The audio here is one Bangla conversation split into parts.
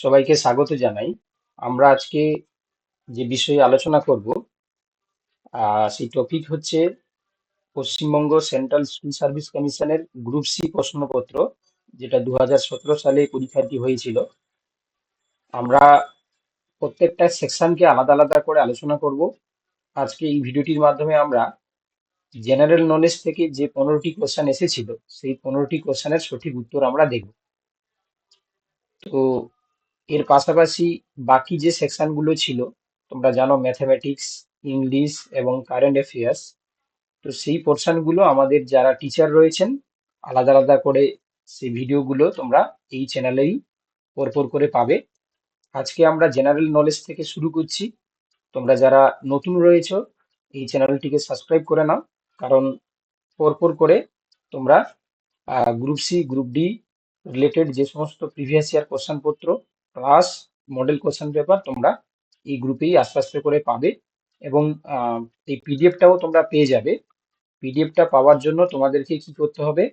সবাইকে স্বাগত জানাই। আমরা আজকে যে বিষয়ে আলোচনা করব সেই টপিক হচ্ছে পশ্চিমবঙ্গ সেন্ট্রাল স্কুল সার্ভিস কমিশনের গ্রুপ সি প্রশ্নপত্র, যেটা দু হাজার সতেরো সালে পরীক্ষাটি হয়েছিল। আমরা প্রত্যেকটা সেকশনকে আলাদা আলাদা করে আলোচনা করব। আজকে এই ভিডিওটির মাধ্যমে আমরা জেনারেল নলেজ থেকে যে পনেরোটি কোশ্চেন এসেছিল, সেই পনেরোটি কোশ্চেনের সঠিক উত্তর আমরা দেখব। তো এর পাশাপাশি বাকি যে সেকশনগুলো ছিল, তোমরা জানো ম্যাথামেটিক্স ইংলিশ এবং কারেন্ট অ্যাফেয়ার্স তো সেই পোর্শনগুলো আমাদের যারা টিচার রয়েছেন, আলাদা আলাদা করে সেই ভিডিওগুলো তোমরা এই চ্যানেলেই পরপর করে পাবে। আজকে আমরা জেনারেল নলেজ থেকে শুরু করছি। তোমরা যারা নতুন রয়েছো, এই চ্যানেলটিকে সাবস্ক্রাইব করে নাও। কারণ পরপর করে তোমরা group C group D related যে সমস্ত প্রিভিয়াস ইয়ার কোশ্চেন পত্র প্লাস মডেল কোশ্চেন পেপার তোমরা এই গ্রুপেই আস্তে আস্তে করে পাবে এবং এই পিডিএফটাও তোমরা পেয়ে যাবে। পিডিএফটা পাওয়ার জন্য তোমাদেরকে কি করতে হবে?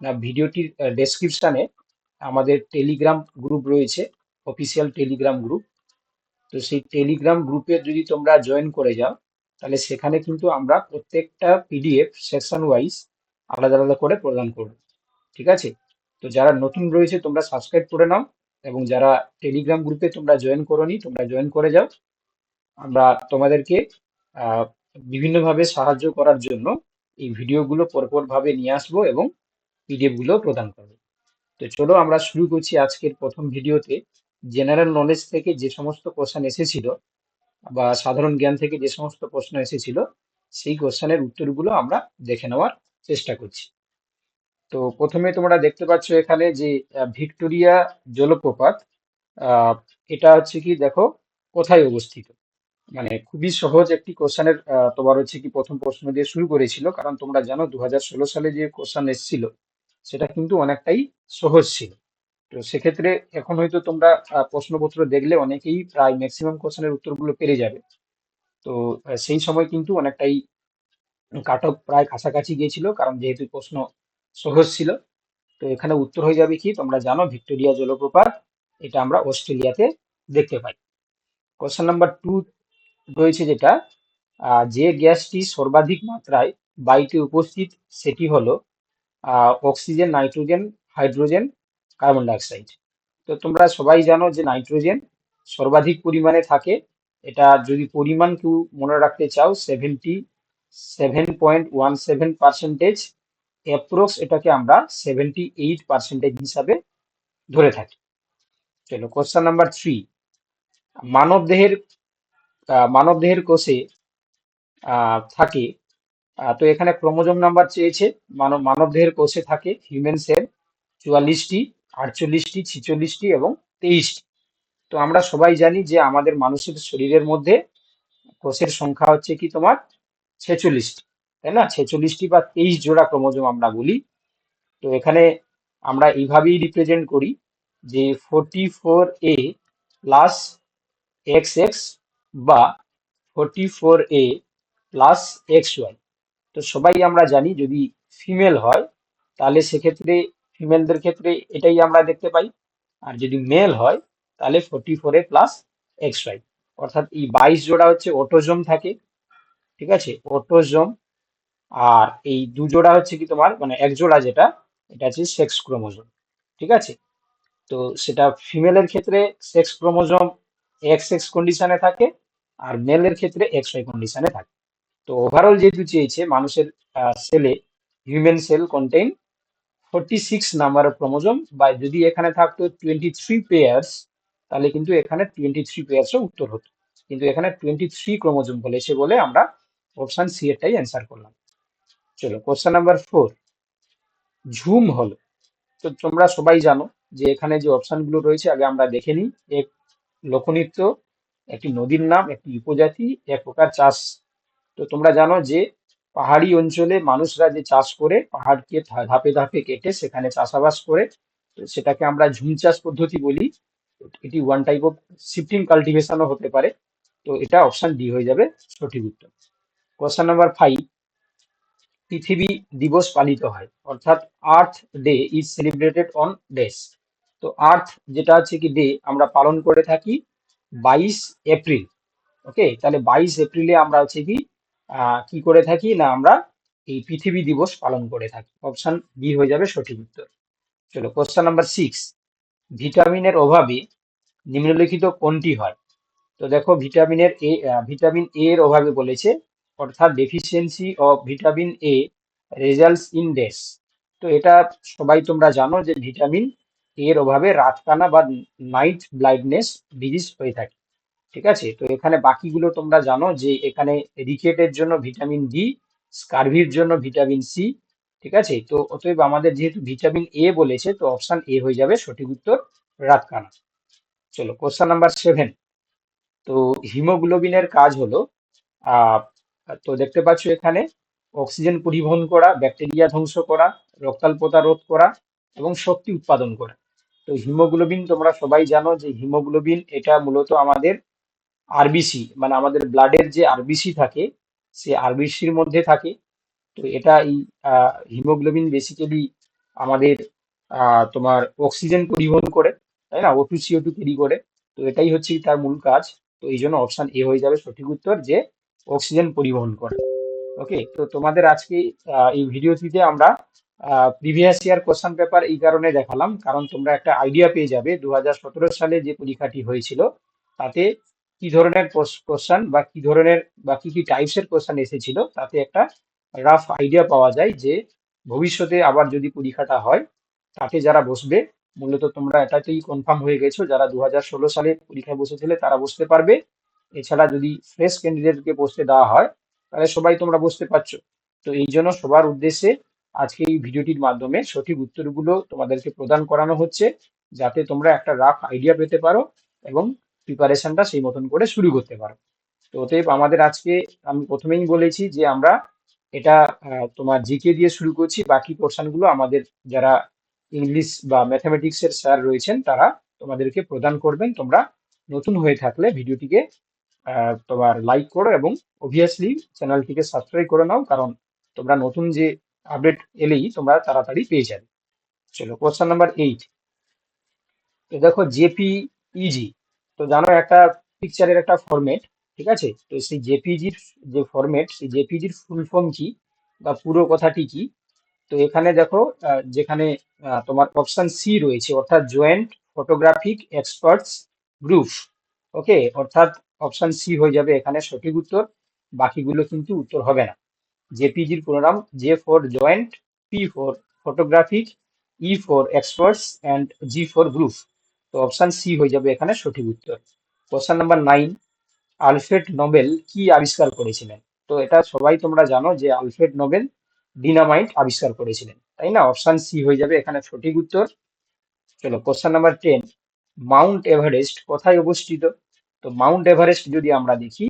না, ভিডিওটির ডেসক্রিপশনে আমাদের টেলিগ্রাম গ্রুপ রয়েছে অফিসিয়াল টেলিগ্রাম গ্রুপ তো সেই টেলিগ্রাম গ্রুপে যদি তোমরা জয়েন করে যাও, তাহলে সেখানে কিন্তু আমরা প্রত্যেকটা পিডিএফ সেকশন ওয়াইজ আলাদা আলাদা করে প্রদান করব। ঠিক আছে? তো যারা নতুন রয়েছে তোমরা সাবস্ক্রাইব করে নাও। এবং যারা টেলিগ্রাম গ্রুপে তোমরা জয়েন করোনি, তোমরা জয়েন করে যাও। আমরা তোমাদেরকে বিভিন্নভাবে সাহায্য করার জন্য এই ভিডিওগুলো পরপরভাবে নিয়ে আসব এবং পিডিএফগুলো প্রদান করব। তো চলো আমরা শুরু করছি আজকের প্রথম ভিডিওতে। জেনারেল নলেজ থেকে যে সমস্ত কোশ্চেন এসেছিল বা সাধারণ জ্ঞান থেকে যে সমস্ত প্রশ্ন এসেছিল, সেই কোশ্চেনের উত্তরগুলো আমরা দেখে নেওয়ার চেষ্টা করছি। তো প্রথমে তোমরা দেখতে পাচ্ছ এখানে যে ভিক্টোরিয়া জলপ্রপাত এটা হচ্ছে কি দেখো, কোথায় অবস্থিত? মানে খুবই সহজ একটি কোশ্চেনের তোমার হচ্ছে কি প্রথম প্রশ্ন দিয়ে শুরু করেছিল, কারণ তোমরা জানো দু হাজার ষোলো সালে যে কোশ্চেন এসেছিল, সেটা কিন্তু অনেকটাই সহজ ছিল। তো সেক্ষেত্রে এখন হয়তো তোমরা প্রশ্নপত্র দেখলে অনেকেই প্রায় ম্যাক্সিমাম কোশ্চেনের উত্তরগুলো পেরে যাবে। তো সেই সময় কিন্তু অনেকটাই কাট অফ প্রায় কাছাকাছি গিয়েছিল, কারণ যেহেতু প্রশ্ন সহজ ছিল। তো এখানে উত্তর হয়ে যাবে কি? তোমরা জানো ভিক্টোরিয়া জলপ্রপাত। এটা আমরা অস্ট্রেলিয়াতে দেখতে পাই। কোশ্চেন নাম্বার টু রয়েছে যেটা যে গ্যাসটি সর্বাধিক মাত্রায় বায়ুতে উপস্থিত, সেটি হলো oxygen, nitrogen, hydrogen, carbon dioxide. তো তোমরা সবাই জানো যে নাইট্রোজেন সর্বাধিক পরিমাণে থাকে। এটা যদি পরিমাণ কেউ মনে রাখতে চাও seventy seven point one seven percentage approx এটাকে আমরা সেভেন্টি এইট পার্সেন্টেজ হিসাবে ধরে থাকি। চলো কোশ্চেন নাম্বার থ্রি মানব দেহের মানব দেহের কোষে থাকে। তো এখানে ক্রোমোজোম নাম্বার চেয়েছে। মানব মানব দেহের কোষে থাকে হিউম্যান সেল চুয়াল্লিশটি, আটচল্লিশটি, ছিচল্লিশটি এবং তেইশটি। তো আমরা সবাই জানি যে আমাদের মানুষের শরীরের মধ্যে কোষের সংখ্যা হচ্ছে কি তোমার ছেচল্লিশটি। তাই না? ছেচল্লিশটি বা তেইশ জোড়া ক্রোমোজোম আমরা বলি। তো এখানে আমরা এইভাবেই রিপ্রেজেন্ট করি যে forty four A plus X X বা forty four A plus X Y তো সবাই আমরা জানি যদি ফিমেল হয়, তাহলে সেক্ষেত্রে ফিমেলদের ক্ষেত্রে এটাই আমরা দেখতে পাই। আর যদি মেল হয়, তাহলে forty four A plus X Y অর্থাৎ এই বাইশ জোড়া হচ্ছে অটোজোম থাকে। ঠিক আছে? অটোজোম আর এই দু জোড়া হচ্ছে কি তোমার মানে এক জোড়া যেটা, এটা হচ্ছে সেক্স ক্রোমোজোম ঠিক আছে? তো সেটা ফিমেলের ক্ষেত্রে সেক্স ক্রোমোজোম এক্স এক্স কন্ডিশনে থাকে আর মেলের ক্ষেত্রে এক্স ওয়াই কন্ডিশনে থাকে। তো ওভারঅল যেহেতু চেয়েছে, মানুষের সেলে human cell contain forty six number of chromosome বা যদি এখানে থাকতো টোয়েন্টি থ্রি পেয়ার্স তাহলে কিন্তু এখানে টোয়েন্টি থ্রি পেয়ার্সও উত্তর হতো। কিন্তু এখানে টোয়েন্টি থ্রি ক্রোমোজোম বলেছে বলে আমরা অপশন সি এরটাই অ্যান্সার করলাম। চলো কোশ্চেন নাম্বার ফোর ঝুম হলো। তো তোমরা সবাই জানো যে এখানে যে অপশনগুলো রয়েছে, আগে আমরা দেখে নিই। এক লোকনৃত্য, একটি নদীর নাম, একটি উপজাতি, এক প্রকার চাষ। তো তোমরা জানো যে পাহাড়ি অঞ্চলে মানুষরা যে চাষ করে, পাহাড়কে ধাপে ধাপে কেটে সেখানে চাষাবাস করে সেটাকে আমরা ঝুম চাষ পদ্ধতি বলি। এটি ওয়ান টাইপ অফ শিফটিং কাল্টিভেশনও হতে পারে। তো এটা অপশন ডি হয়ে যাবে সঠিক উত্তর। কোশ্চেন নাম্বার ফাইভ পৃথিবী দিবস পালিত হয়, অর্থাৎ earth day is celebrated on days তো আর্থ যেটা হচ্ছে কি ডে আমরা পালন করে থাকি বাইশ এপ্রিল ওকে তাহলে বাইশ এপ্রিলে আমরা হচ্ছে কি কি করে থাকি? না, আমরা এই পৃথিবী দিবস পালন করে থাকি। অপশন বি হয়ে যাবে সঠিক উত্তর। চলো কোশ্চেন নাম্বার সিক্স ভিটামিনের অভাবে নিম্নলিখিত কোনটি হয়? তো দেখো, ভিটামিনের এ ভিটামিন এর অভাবে বলেছে অর্থাৎ deficiency of vitamin A results in days তো এটা সবাই তোমরা জানো যে ভিটামিন এর অভাবে রাতকানা বা নাইট ব্লাইন্ডনেস ডিজিজ হয়ে থাকে। ঠিক আছে? তো এখানে বাকিগুলো তোমরা জানো যে এখানে রিকেটের জন্য ভিটামিন ডি স্কারভির জন্য ভিটামিন সি ঠিক আছে? তো অতএব আমাদের যেহেতু ভিটামিন এ বলেছে, তো অপশন এ হয়ে যাবে সঠিক উত্তর রাতকানা। চলো কোশ্চেন নাম্বার সেভেন তো হিমোগ্লোবিনের কাজ হলো তো দেখতে পাচ্ছ এখানে অক্সিজেন পরিবহন করা, ব্যাকটেরিয়া ধ্বংস করা রক্তাল্পতা রোধ করা এবং শক্তি উৎপাদন করা। তো হিমোগ্লোবিন তোমরা সবাই জানো যে হিমোগ্লোবিন এটা মূলত আমাদের আরবিসি মানে আমাদের ব্লাডের যে আরবিসি থাকে, সে আরবিসির মধ্যে থাকে। তো এটা এই হিমোগ্লোবিন বেসিক্যালি আমাদের তোমার অক্সিজেন পরিবহন করে, তাই না? O two CO two carry করে। তো এটাই হচ্ছে তার মূল কাজ। তো এই জন্য অপশন এ হয়ে যাবে সঠিক উত্তর যে অক্সিজেন পরিবহন করে। ওকে তো তোমাদের আজকে এই ভিডিওটিতে আমরা প্রিভিয়াস ইয়ার কোশ্চেন পেপার এই কারণে দেখালাম। কারণ তোমরা একটা আইডিয়া পেয়ে যাবে দু হাজার সতেরো সালে যে পরীক্ষাটি হয়েছিল। তাতে কি ধরনের কোশ্চেন বা কি ধরনের বা কি কি টাইপসের কোশ্চেন এসেছিল, তাতে একটা রাফ আইডিয়া পাওয়া যায় যে ভবিষ্যতে আবার যদি পরীক্ষাটা হয়, তাতে যারা বসবে, মূলত তোমরা এটাতেই কনফার্ম হয়ে গেছো। যারা দু হাজার ষোলো সালে পরীক্ষায় বসেছিলে, তারা বসতে পারবে। এছাড়া যদি ফ্রেশ ক্যান্ডিডেটকে বসতে দেওয়া হয়, তাহলে সবাই তোমরা বুঝতে পারছ। তো এই জন্য সবার উদ্দেশ্যে আজকে এই ভিডিওটির মাধ্যমে সঠিক উত্তরগুলো তোমাদেরকে প্রদান করানো হচ্ছে, যাতে তোমরা একটা রাফ আইডিয়া পেতে পারো এবং প্রিপারেশনটা সেই মতন করে শুরু করতে পারো। তো অতএব আমাদের আজকে আমি প্রথমেই বলেছি যে আমরা এটা তোমার জিকে দিয়ে শুরু করছি। বাকি পোর্শনগুলো আমাদের যারা ইংলিশ বা ম্যাথামেটিক্সের স্যার রয়েছেন, তারা তোমাদেরকে প্রদান করবেন। তোমরা নতুন হয়ে থাকলে ভিডিওটিকে তোমার লাইক করো এবং অবভিয়াসলি চ্যানেলটিকে সাবস্ক্রাইব করে নাও, কারণ তোমরা নতুন যে আপডেট এলেই তোমরা তাড়াতাড়ি পেয়ে যাবে। চলো কোশ্চেন নাম্বার এইট তো দেখো জেপিইজি তো জানো একটা পিকচারের একটা ফরম্যাট ঠিক আছে? তো সেই জেপিজির যে ফরম্যাট সেই জেপিজির ফুল ফর্ম কি বা পুরো কথাটি কি? তো এখানে দেখো যেখানে তোমার অপশন সি রয়েছে, অর্থাৎ joint photographic experts group okay অর্থাৎ অপশন সি হয়ে যাবে এখানে সঠিক উত্তর, বাকিগুলো কিন্তু উত্তর হবে না। জেপিজির নাম J for joint P for photographic E for experts and G for group তো অপশান সি হয়ে যাবে এখানে সঠিক উত্তর। Question number nine Alfred Nobel কি আবিষ্কার করেছিলেন? তো এটা সবাই তোমরা জানো যে আলফ্রেড নোবেল ডিনামাইট আবিষ্কার করেছিলেন, তাই না? অপশান সি হয়ে যাবে এখানে সঠিক উত্তর। চলো question number ten Mount Everest কোথায় অবস্থিত? তো মাউন্ট এভারেস্ট যদি আমরা দেখি,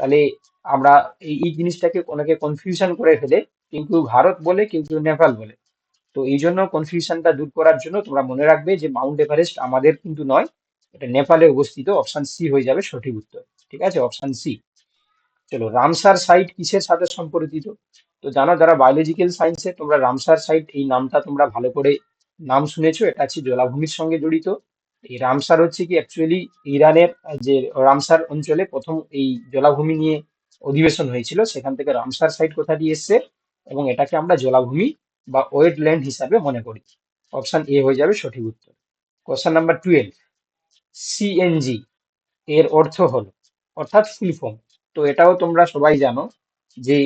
তাহলে আমরা এই এই জিনিসটাকে অনেকে কনফিউশন করে ফেলে, কিন্তু ভারত বলে, কিন্তু নেপাল বলে। তো এই জন্য কনফিউশনটা দূর করার জন্য তোমরা মনে রাখবে যে মাউন্ট এভারেস্ট আমাদের কিন্তু নয়, এটা নেপালে অবস্থিত অপশন সি হয়ে যাবে সঠিক উত্তর। ঠিক আছে? অপশন সি চলো রামসার সাইট কিসের সাথে সম্পর্কিত? তো জানো, যারা বায়োলজিক্যাল সায়েন্সে তোমরা রামসার সাইট এই নামটা তোমরা ভালো করে নাম শুনেছো, এটা হচ্ছে জলাভূমির সঙ্গে জড়িত। এই রামসার হচ্ছে কি অ্যাকচুয়ালি ইরানের যে রামসার অঞ্চলে প্রথম এই জলাভূমি নিয়ে অধিবেশন হয়েছিল, সেখান থেকে রামসার সাইট দিয়ে এসছে এবং এটাকে আমরা জলাভূমি বা ওয়েটল্যান্ড হিসাবে মনে করি। অপশন এ হয়ে যাবে সঠিক উত্তর। কোশ্চেন নাম্বার টুয়েলভ সিএনজি এর অর্থ হলো, অর্থাৎ ফুল ফর্ম তো এটাও তোমরা সবাই জানো যে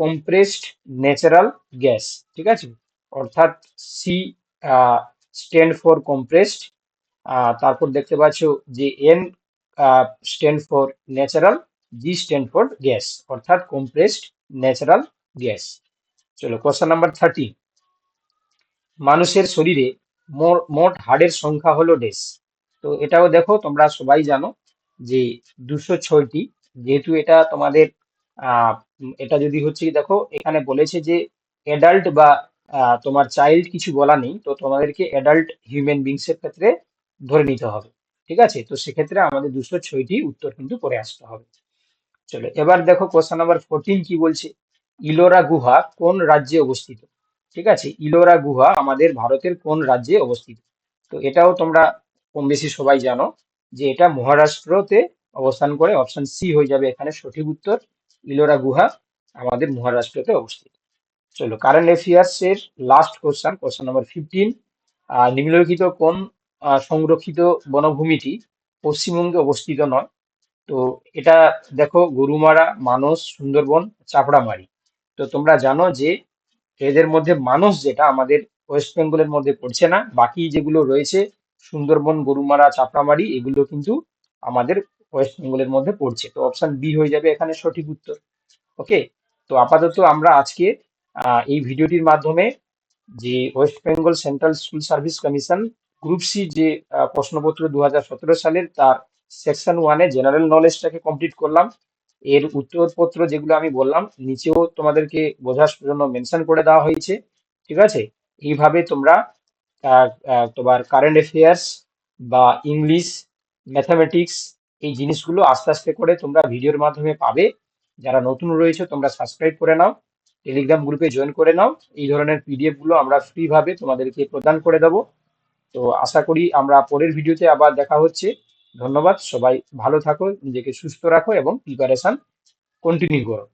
কম্প্রেসড ন্যাচারাল গ্যাস ঠিক আছে? অর্থাৎ সি স্ট্যান্ড ফর কম্প্রেসড তারপর দেখতে পাচ্ছ যে N stand for natural G stand for gas অর্থাৎ কম্প্রেসড ন্যাচারাল গ্যাস চলো কোশ্চেন নাম্বার থার্টি মানুষের শরীরে মোট হাড়ের সংখ্যা হলো ডেস তো এটাও দেখো, তোমরা সবাই জানো যে দুশো ছয়টি, যেহেতু এটা তোমাদের এটা যদি হচ্ছে দেখো, এখানে বলেছে যে অ্যাডাল্ট বা তোমার চাইল্ড কিছু বলা নেই, তো তোমাদেরকে অ্যাডাল্ট হিউম্যান বিংস এর ক্ষেত্রে ধরে নিতে হবে। ঠিক আছে? তো সেক্ষেত্রে আমাদের দুশো ছয়টি উত্তর কিন্তু করে আসতে হবে। চলো, এবার দেখো কোশ্চেন নাম্বার ফোরটিন কি বলছে? ইলোরা গুহা কোন রাজ্যে অবস্থিত? ঠিক আছে? ইলোরা গুহা আমাদের ভারতের কোন রাজ্যে অবস্থিত? তো এটাও তোমরা কম বেশি সবাই জানো যে এটা মহারাষ্ট্রতে অবস্থান করে অপশন সি হয়ে যাবে এখানে সঠিক উত্তর। ইলোরা গুহা আমাদের মহারাষ্ট্রতে অবস্থিত। চলো কারেন্ট অ্যাফেয়ার্স এর last question question number fifteen নিম্নলিখিত কোন সংরক্ষিত বনভূমিটি পশ্চিমবঙ্গে অবস্থিত নয়। তো এটা দেখো, গরুমারা, মানস, সুন্দরবন, চাপড়ামারি। তো তোমরা জানো যে এদের মধ্যে মানস যেটা আমাদের ওয়েস্ট বেঙ্গলের মধ্যে পড়ছে না, বাকি যেগুলো রয়েছে, সুন্দরবন, গরুমারা, চাপড়ামারি, এগুলো কিন্তু আমাদের ওয়েস্ট বেঙ্গলের মধ্যে পড়ছে। তো অপশন বি হয়ে যাবে এখানে সঠিক উত্তর। ওকে তো আপাতত আমরা আজকে এই ভিডিওটির মাধ্যমে যে West Bengal central school service commission group C যে প্রশ্নপত্র দু হাজার সতেরো সালের, তার সেকশন ওয়ানে জেনারেল নলেজটাকে কমপ্লিট করলাম। এর উত্তরপত্র যেগুলো আমি বললাম, নিচেও তোমাদেরকে বোঝার জন্য মেনশন করে দেওয়া হয়েছে, ঠিক আছে? এইভাবে তোমরা তোমার কারেন্ট অ্যাফেয়ার্স বা ইংলিশ ম্যাথামেটিক্স এই জিনিসগুলো আস্তে আস্তে করে তোমরা ভিডিওর মাধ্যমে পাবে। যারা নতুন রয়েছে, তোমরা সাবস্ক্রাইব করে নাও টেলিগ্রাম গ্রুপে জয়েন করে নাও। এই ধরনের পিডিএফগুলো আমরা ফ্রিভাবে তোমাদেরকে প্রদান করে দেবো। তো আশা করি আমরা পরের ভিডিওতে আবার দেখা হচ্ছে। ধন্যবাদ, সবাই ভালো থাকো, নিজেকে সুস্থ রাখো এবং প্রিপারেশান কন্টিনিউ করো।